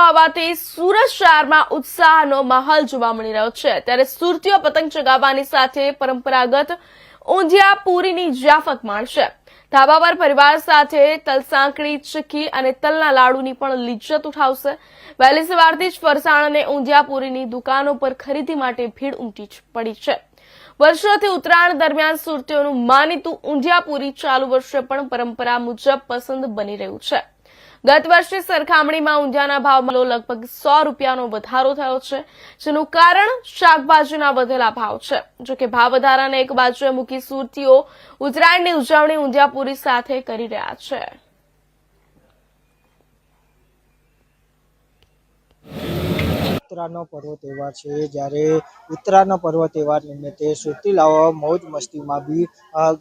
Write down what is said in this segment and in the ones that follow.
પર્વ હોવાથી સુરત શહેરમાં ઉત્સાહનો માહોલ જોવા મળી રહ્યો છે. ત્યારે સુરતીઓ પતંગ ચગાવવાની સાથે પરંપરાગત ઊંધિયા પૂરીની જાફક માણશે. ધાબા પર પરિવાર સાથે તલસાંકડી ચીકી અને તલના લાડુની પણ લિજ્જત ઉઠાવશે. વહેલી સવારથી જ ફરસાણ અને ઊંધિયા પૂરીની દુકાનો પર ખરીદી માટે ભીડ ઉમટી પડી છે. વર્ષોથી ઉત્તરાયણ દરમિયાન સુરતીઓનું માનીતું ઊંધિયાપુરી ચાલુ વર્ષે પણ પરંપરા મુજબ પસંદ બની રહ્યું છે. ગત વર્ષની સરખામણીમાં ઊંઝાના ભાવમાં લગભગ સો રૂપિયાનો વધારો થયો છે, જેનું કારણ શાકભાજીના વધેલા ભાવ છે. જોકે ભાવ વધારાને એક બાજુએ મૂકી સુરતીઓ ઉત્તરાયણની ઉજવણી ઊંઝાપુરી સાથે કરી રહ્યા છે. ઉત્તરાયણનો પર્વ તહેવાર છે, જ્યારે ઉત્તરાયણનો પર્વ તહેવાર નિમિત્તે સુરતીલાઓ મોજ મસ્તીમાં બી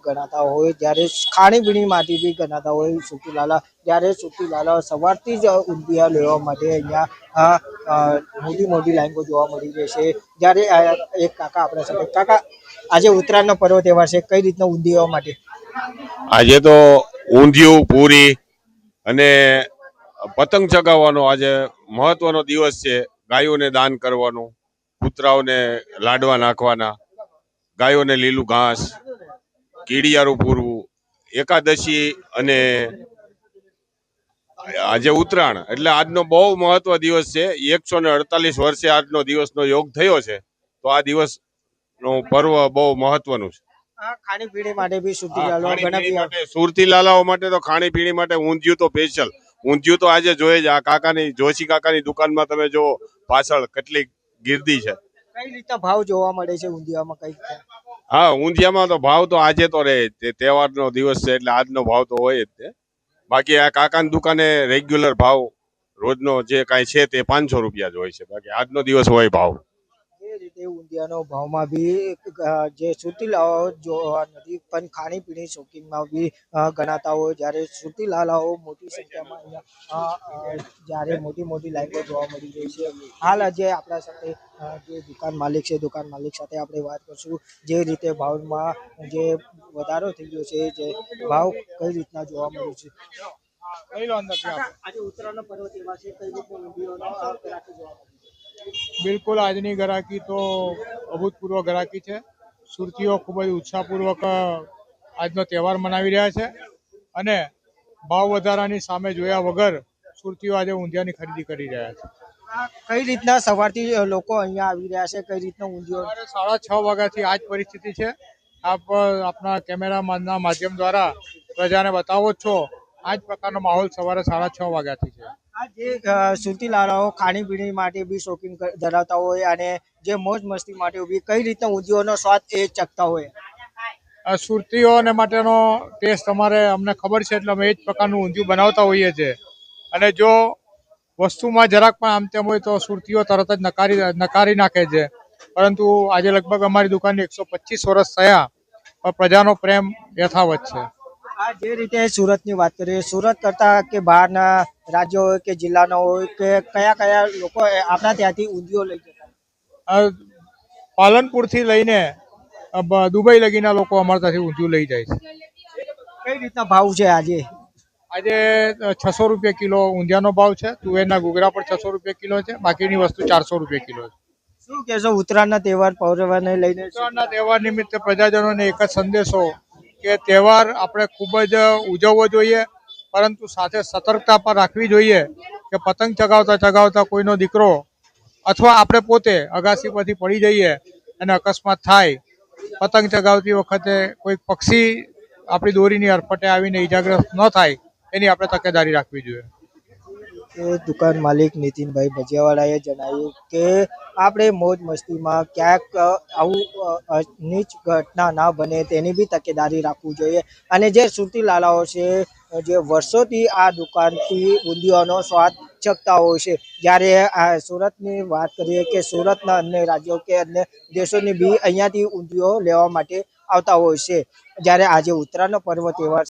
ગણાતા હોય. જ્યારે ખાણીપીણીમાંથી બી ગણાતા હોય સુરતીલાલા જ્યારે સુરતીલાલા સવારથી જ ઊંધિયા લેવા માટે અહીંયા મોટી મોટી લાઈનો જોવા મળી રહી છે. જ્યારે એક કાકા આપણા સાથે, કાકા, આજે ઉત્તરાયણનો પર્વ તહેવાર છે, કઈ રીતના ઊંધિયા માટે? આજે તો ઊંધિયું, પૂરી અને પતંગ ચગાવવાનો આજે મહત્વનો દિવસ છે. ગાયોને દાન કરવાનું, કૂતરાઓને લાડવા નાખવાના, ગાયોને લીલું ઘાસ, કીડિયારું પૂરવું, એકાદશી અને આજે ઉત્તરાયણ એટલે આજનો બહુ મહત્વ દિવસ છે. એકસો ને અડતાલીસ વર્ષે આજનો દિવસનો યોગ થયો છે. તો આ દિવસનું પર્વ બહુ મહત્વનું છે. ખાણીપીણી માટે બી માટે સુરતી લાલાઓ માટે તો ખાણીપીણી માટે ઊંધિયું તો સ્પેશિયલ ઊંધિયું તો આજે જોઈએ જ આ કાકાની જોશી કાકાની દુકાનમાં તમે જો પાછળ કેટલી ગીરદી છે. કઈ રીતે ભાવ જોવા મળે છે ઊંધિયામાં કઈ હા ઊંધિયામાં તો ભાવ તો આજે તો રહે. તહેવારનો દિવસ છે એટલે આજનો ભાવ તો હોય જ તે. બાકી આ કાકાની દુકાને રેગ્યુલર ભાવ રોજનો જે કાંઈ છે તે પાંચસો રૂપિયા જ હોય છે. બાકી આજનો દિવસ હોય ભાવ. રીતે ઊંધિયાનો ભાવમાં બી જે સુતીલાઓ જોવા નથી પણ ખાણીપીણી શોખીનમાં બી ગણાતા હોય જ્યારે સુતીલાલાઓ મોટી સંખ્યામાં અહીંયા જ્યારે મોટી મોટી લાઈનો જોવા મળી રહી છે હાલ આજે આપણા સાથે જે દુકાન માલિક છે દુકાન માલિક સાથે આપણે વાત કરશું જે રીતે ભાવમાં જે વધારો થઈ ગયો છે જે ભાવ કઈ રીતના જોવા મળ્યો છે આજે ઉત્તરાયણનો પર્વ તહેવાર છે કઈ રીતના જોવા મળે છે? બિલકુલ આજની ગરાકી તો અભૂતપૂર્વ ગરાકી છે. સુરતીઓ ખૂબ જ ઉત્સાહપૂર્વક આજનો તહેવાર મનાવી રહ્યા છે અને ભાવ વધારાની સામે જોયા વગર સુરતીઓ આજે ઊંધિયાની ખરીદી કરી રહ્યા છે. કઈ રીતના સવારથી લોકો અહીંયા આવી રહ્યા છે? કઈ રીતના ઊંધિયો? સાડા છ વાગ્યાથી આ જ પરિસ્થિતિ છે. આપ આપના કેમેરામાનના માધ્યમ દ્વારા પ્રજાને બતાવો છો આ જ પ્રકારનો માહોલ સવારે સાડા છ વાગ્યાથી છે. આ જે સુરતી લાલાઓ ખાણીપીણી માટે બી શોખીન ધરાવતા હોય અને જે મોજ મસ્તી માટે બી કઈ રીતના ઊંધિયોનો સ્વાદ એ ચકતા હોય? સુરતીઓને માટેનો ટેસ્ટ અમારે અમને ખબર છે એટલે અમે એ જ પ્રકારનું ઊંધિયું બનાવતા હોઈએ છીએ. અને જો વસ્તુમાં જરાક પણ આમ તેમ હોય તો સુરતીઓ તરત જ નકારી નકારી નાખે છે. પરંતુ આજે લગભગ અમારી દુકાનની એકસો પચીસ વર્ષ થયા પણ પ્રજાનો પ્રેમ યથાવત છે. આ જે રીતે સુરતની વાત કરીએ સુરત કરતા કે બહારના રાજ્યો હોય કે જિલ્લાના હોય કે કયા કયા લોકો આપણા ત્યાંથી ઊંધિયો લઈ જતા પાલનપુરથી લઈને દુબઈ લગીના લોકો અમારા ત્યાંથી ઊંધિયું લઈ જાય છે. કઈ રીતના ભાવ છે આજે? આજે છસો રૂપિયા કિલો ઊંધિયાનો ભાવ છે. તુવેરના ઘૂઘરા પર છસો રૂપિયા કિલો છે. બાકીની વસ્તુ ચારસો રૂપિયા કિલો છે. શું કહેશો ઉત્તરાયણના તહેવાર પૌરવાને લઈને ઉત્તરાયણના તહેવાર નિમિત્તે પ્રજાજનોને એક જ સંદેશો કે તહેવાર આપણે ખૂબ જ ઉજવવો જોઈએ, પરંતુ સાથે સતર્કતા પણ રાખવી જોઈએ કે પતંગ ચગાવતા ચગાવતા કોઈનો દીકરો અથવા આપણે પોતે અગાસી પરથી પડી જઈએ અને અકસ્માત થાય, પતંગ ચગાવતી વખતે કોઈ પક્ષી આપણી દોરીની અરફટે આવીને ઈજાગ્રસ્ત ન થાય, એની આપણે તકેદારી રાખવી જોઈએ. દુકાન માલિક નીતિનભાઈ ભજીયાવાળાએ જણાવ્યું કે આપણે મોજ મસ્તીમાં ક્યાંક આવું નીચ ઘટના ના બને તેની બી તકેદારી રાખવું જોઈએ. અને જે સુરતી લાલાઓ છે જે વર્ષોથી આ દુકાનથી ઊંધિયાનો સ્વાદ ચકતા હોય છે, જ્યારે આ સુરતની વાત કરીએ કે સુરતના અન્ય રાજ્યો કે અન્ય દેશોની બી અહીંયાથી ઊંધિયો લેવા માટે આવતા હોય છે, જ્યારે આજે ઉત્તરાયણનો પર્વ તહેવાર